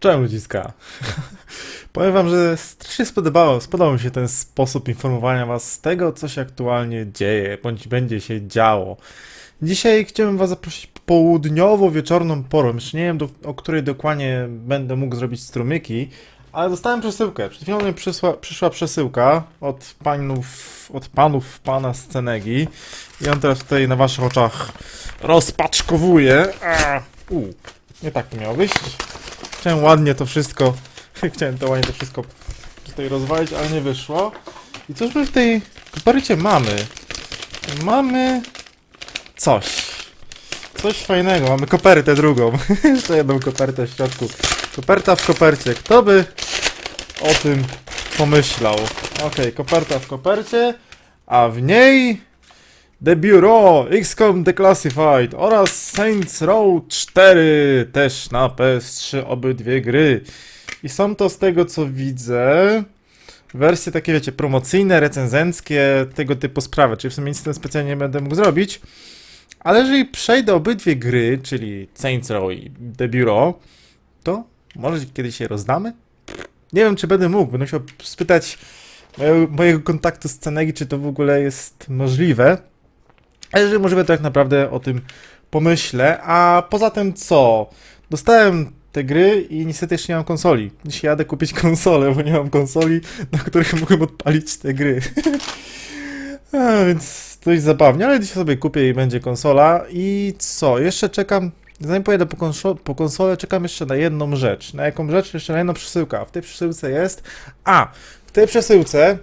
Cześć ludziska. Powiem wam, że strasznie spodobało, spodobał mi się ten sposób informowania was z tego, co się aktualnie dzieje, bądź będzie się działo. Dzisiaj chciałbym was zaprosić po południowo-wieczorną porą. Jeszcze nie wiem, do, o której dokładnie będę mógł zrobić strumyki, ale dostałem przesyłkę. Przed chwilą mi przysła, przyszła przesyłka od panów, od panów pana z Cenegi. I on teraz tutaj na waszych oczach rozpaczkowuje. A, u, nie tak to miało wyjść. Chciałem ładnie to wszystko, chciałem to ładnie to wszystko tutaj rozwalić, ale nie wyszło. I cóż my w tej kopercie mamy? Mamy coś. Coś fajnego. Mamy kopertę drugą. Jeszcze jedną kopertę w środku. Koperta w kopercie. Kto by o tym pomyślał? Okej, koperta w kopercie, a w niej The Bureau, XCOM Declassified oraz Saints Row 4 też na PS3 obydwie gry. I są to z tego co widzę wersje takie wiecie promocyjne, recenzenckie, tego typu sprawy, czyli w sumie nic z tym specjalnie nie będę mógł zrobić. Ale jeżeli przejdę obydwie gry, czyli Saints Row i The Bureau, to może kiedyś się rozdamy? Nie wiem, czy będę mógł. Będę musiał spytać mojego kontaktu z Cenegi, czy to w ogóle jest możliwe. A jeżeli możliwe, to jak naprawdę o tym pomyślę. A poza tym co? Dostałem te gry i niestety jeszcze nie mam konsoli. Dzisiaj jadę kupić konsolę, bo nie mam konsoli, na których mogłem odpalić te gry. A, więc dość zabawnie, ale dzisiaj sobie kupię i będzie konsola. I co? Jeszcze czekam. Zanim pojedę po, konszo- po konsolę, czekam jeszcze na jedną rzecz. Na jaką rzecz? Jeszcze na jedną przesyłkę. W tej przesyłce jest. A! W tej przesyłce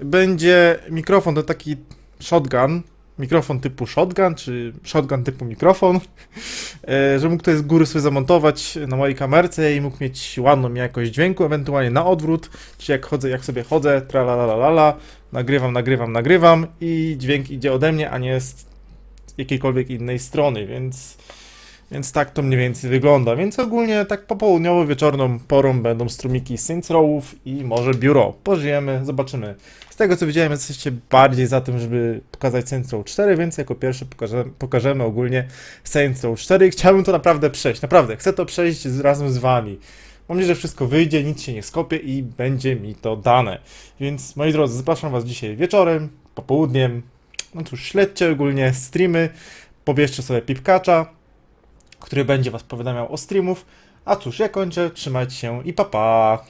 będzie mikrofon, to taki shotgun. Mikrofon typu shotgun, czy shotgun typu mikrofon. E, że mógł to z góry sobie zamontować na mojej kamerce i mógł mieć ładną jakość dźwięku, ewentualnie na odwrót, czy jak chodzę, jak sobie chodzę, tralalalala, nagrywam, nagrywam, nagrywam i dźwięk idzie ode mnie, a nie z jakiejkolwiek innej strony, więc, więc tak to mniej więcej wygląda. Więc ogólnie tak popołudniowo, wieczorną porą będą strumiki Rowów i może biuro. Pożyjemy, zobaczymy. Z tego co widziałem, jesteście bardziej za tym, żeby pokazać Saints Row 4, więc jako pierwszy pokażemy, pokażemy ogólnie Saints Row 4 i chciałbym to naprawdę przejść, naprawdę, chcę to przejść razem z wami. Mam nadzieję, że wszystko wyjdzie, nic się nie skopie i będzie mi to dane. Więc moi drodzy, zapraszam was dzisiaj wieczorem, popołudniem. No cóż, śledźcie ogólnie streamy, pobierzcie sobie pipkacza, który będzie was powiadamiał o streamów. A cóż, ja kończę, trzymajcie się i pa pa!